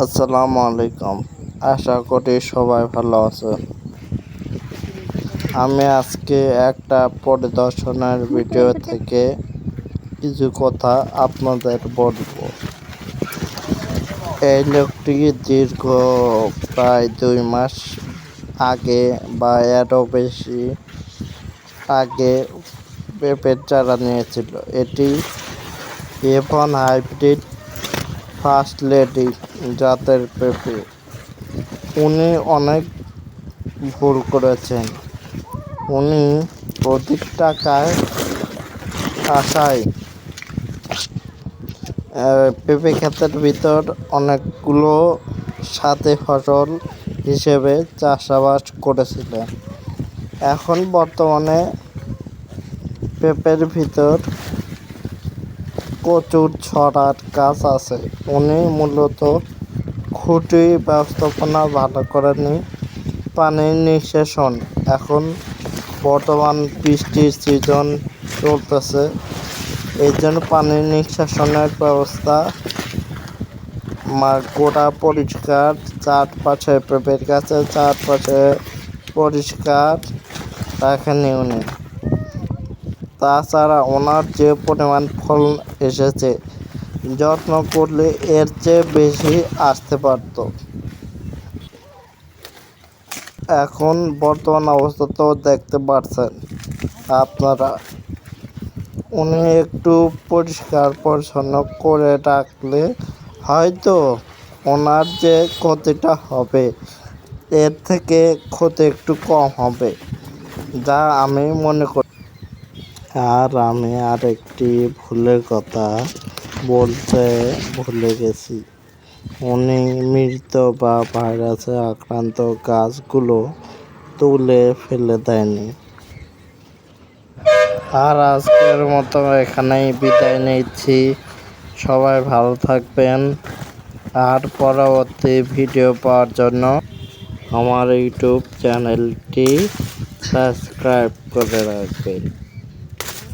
আসসালামু আলাইকুম। আশা করি সবাই ভালো আছেন আমি আজকে একটা পরিদর্শনের ভিডিও থেকে কিছু কথা আপনাদের বলব। এই লোকটি দীর্ঘ প্রায় দুই মাস আগে বা এরও বেশি আগে পেঁপের চারা নিয়েছিল। এটি এফন হাইব্রিড ফার্স্ট লেডি জাতের পেঁপে। উনি অনেক ভুল করেছেন। উনি অধিক টাকায় আশায় পেঁপে ক্ষেতের ভিতর অনেকগুলো সাথে ফসল হিসেবে চাষাবাদ করেছিলেন। এখন বর্তমানে পেঁপের ভিতর প্রচুর ছড়ার কাজ আছে। উনি মূলত খুঁটি ব্যবস্থাপনা ভালো করেনি পানির নিঃশেষণ। এখন বর্তমান বৃষ্টির সিজন চলতেছে। এই জন্য পানির নিঃশেষণের ব্যবস্থা মা গোটা পরিষ্কার, চারপাশে পেঁপের গাছে চারপাশে পরিষ্কার রাখেনি উনি। তাছাড়া ওনার যে পরিমাণ ফল এসেছে, যত্ন করলে এর চেয়ে বেশি আসতে পারত। এখন বর্তমান অবস্থা তো দেখতে পাচ্ছেন আপনারা। উনি একটু পরিষ্কার পরিচ্ছন্ন করে রাখলে হয়তো ওনার যে ক্ষতিটা হবে, এর থেকে ক্ষতি একটু কম হবে, যা আমি মনে করি। আর আমি আরেকটি ভুলের কথা বলতে ভুলে গেছি। উনি মৃত বা ভাইরাসে আক্রান্ত গাছগুলো তুলে ফেলে দেয়নি। আর আজকের মতো এখানেই বিদায় নিচ্ছি। সবাই ভালো থাকবেন। আর পরবর্তী ভিডিও পাওয়ার জন্য আমার ইউটিউব চ্যানেলটি সাবস্ক্রাইব করে রাখবেন।